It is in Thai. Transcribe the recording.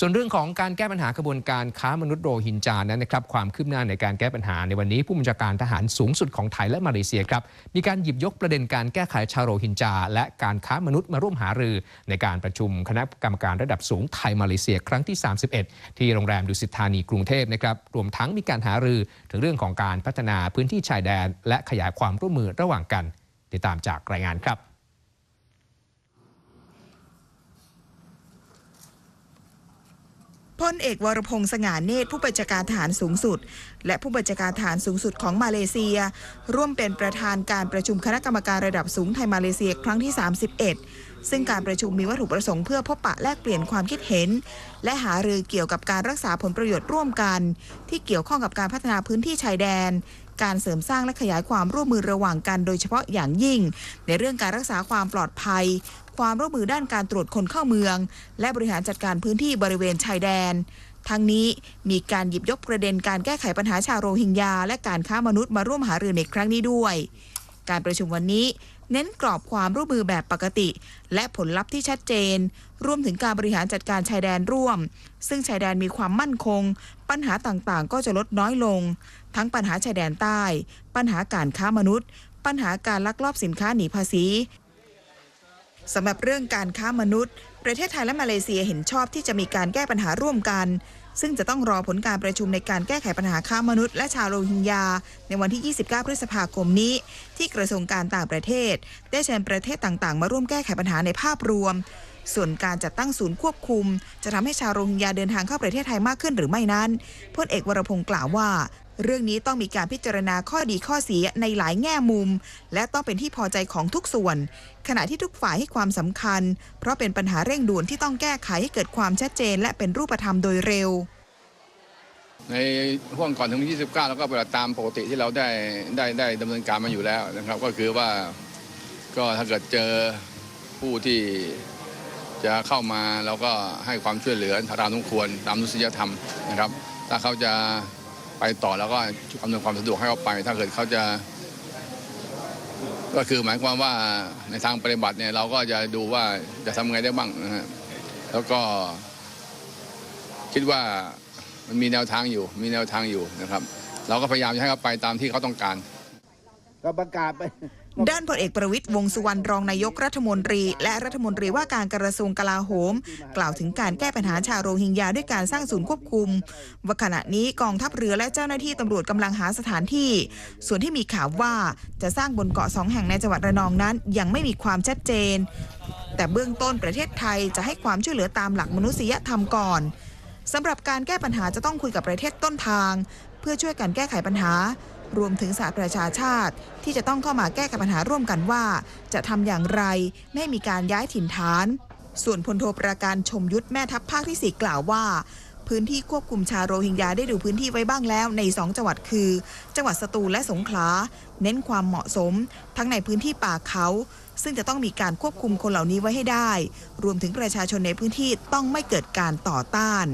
ส่วนเรื่องของการแก้ปัญหากระบวนการค้ามนุษย์โรฮินญานั้นนะครับความคืบหน้าในการแก้ปัญหาในวันนี้ ผู้บัญชาการทหารสูงสุดของไทยและมาเลเซียครับมีการหยิบยกประเด็นการแก้ไขชาวโรฮินญาและการค้ามนุษย์มาร่วมหารือ ในการประชุมคณะกรรมการระดับสูงไทยมาเลเซียครั้งที่ 31 ที่โรงแรมดุสิตธานีกรุงเทพนะครับรวมทั้งมีการหารือถึงเรื่องของการพัฒนาพื้นที่ชายแดน และขยายความร่วมมือระหว่างกัน ติดตามจากรายงานครับ พลเอกวรพงษ์สง่าเนตรผู้บัญชาการทหารสูงสุด และผู้บัญชาการทหารสูงสุดของมาเลเซีย ร่วมเป็นประธานการประชุมคณะกรรมการระดับสูงไทยมาเลเซียครั้งที่ 31 ซึ่งการประชุมมีวัตถุประสงค์เพื่อพบปะแลกเปลี่ยนความคิดเห็น และหารือเกี่ยวกับการรักษาผลประโยชน์ร่วมกัน ที่เกี่ยวข้องกับการพัฒนาพื้นที่ชายแดน การเสริมสร้างและขยายความร่วมมือระหว่างกันโดยเฉพาะอย่างยิ่ง ในเรื่องการรักษาความปลอดภัย ความร่วมมือด้านการตรวจคนเข้าเมือง และบริหารจัดการพื้นที่บริเวณชายแดนทั้งนี้มีการหยิบยกประเด็นการแก้ไขปัญหาชาวโรฮิงญาและการค้ามนุษย์มาร่วมหารือในครั้งนี้ด้วย การประชุมวันนี้ เน้นกรอบความร่วมมือแบบปกติ และผลลัพธ์ที่ชัดเจน รวมถึงการบริหารจัดการชายแดนร่วม ซึ่งชายแดนมีความมั่นคง ปัญหาต่างๆ ก็จะลดน้อยลง ทั้งปัญหาชายแดนใต้ ปัญหาการค้ามนุษย์ ปัญหาการลักลอบสินค้าหนีภาษีสำหรับเรื่องการค้ามนุษย์ ประเทศไทยและมาเลเซียเห็นชอบที่จะมีการแก้ปัญหาร่วมกัน ซึ่งจะต้องรอผลการประชุมในการแก้ไขปัญหาค้ามนุษย์และชาวโรฮิงญา ในวันที่ 29 พฤษภาคมนี้ ที่กระทรวงการต่างประเทศ ได้เชิญประเทศต่างๆ มาร่วมแก้ไขปัญหาในภาพรวม ส่วนการจัดตั้งศูนย์ควบคุม จะทำให้ชาวโรฮิงญาเดินทางเข้าประเทศไทยมากขึ้นหรือไม่นั้นพลเอกวรพงศ์กล่าวว่า เรื่องนี้ต้องมีการพิจารณาข้อดีข้อเสียในหลายแง่มุม และต้องเป็นที่พอใจของทุกส่วน ขณะที่ทุกฝ่ายให้ความสำคัญ เพราะเป็นปัญหาเร่งด่วนที่ต้องแก้ไขให้เกิดความชัดเจน และเป็นรูปธรรมโดยเร็ว ในห่วงก่อนถึง 29 แล้วก็ปฏิบัติตามปกติที่เราได้ได้ได้ดำเนินการมาอยู่แล้วนะครับ ก็คือว่าก็ถ้าเกิดเจอผู้ที่จะเข้ามาเราก็ให้ความช่วยเหลือตามสมควรตามมนุษยธรรมนะครับ ถ้าเขาจะ ไปต่อแล้วก็อำนวยความสะดวกให้เขาไป ถ้าเกิดเขาจะ ก็คือหมายความว่าในทางปฏิบัติเนี่ยเราก็จะดูว่าจะทำไงได้บ้างนะฮะแล้วก็ คิดว่ามันมีแนวทางอยู่ มีแนวทางอยู่นะครับ เราก็พยายามจะให้เขาไปตามที่เขาต้องการ ก็ประกาศไป ด้านพลเอกประวิตยวงสุวรรณรองนายกรัฐมนตรี และรัฐมนตรีว่าการกระทรวงกลาโหม กล่าวถึงการแก้ปัญหาชาวโรฮิงญาด้วยการสร้างศูนย์ควบคุมว่าขณะนี้กองทัพเรือและเจ้าหน้าที่ตำรวจกำลังหาสถานที่ ส่วนที่มีข่าวว่าจะสร้างบนเกาะสองแห่งในจังหวัดระนองนั้น ยังไม่มีความชัดเจน แต่เบื้องต้นประเทศไทยจะให้ความช่วยเหลือตามหลักมนุษยธรรมก่อนสำหรับการแก้ปัญหาจะต้องคุยกับประเทศต้นทาง เพื่อช่วยกันแก้ไขปัญหา รวมถึงสหประชาชาติ ที่จะต้องเข้ามาแก้ไขปัญหาร่วมกันว่า จะทำอย่างไรไม่มีการย้ายถิ่นฐาน ส่วนพลโทประการชมยุทธแม่ทัพภาคที่4กล่าวว่า พื้นที่ควบคุมชาวโรฮิงญาได้ดูพื้นที่ไว้บ้างแล้วใน 2 จังหวัดคือ จังหวัดสตูลและสงขลาเน้นความเหมาะสม ทั้งในพื้นที่ป่าเขา ซึ่งจะต้องมีการควบคุมคนเหล่านี้ไว้ให้ได้ รวมถึงประชาชนในพื้นที่ต้องไม่เกิดการต่อต้าน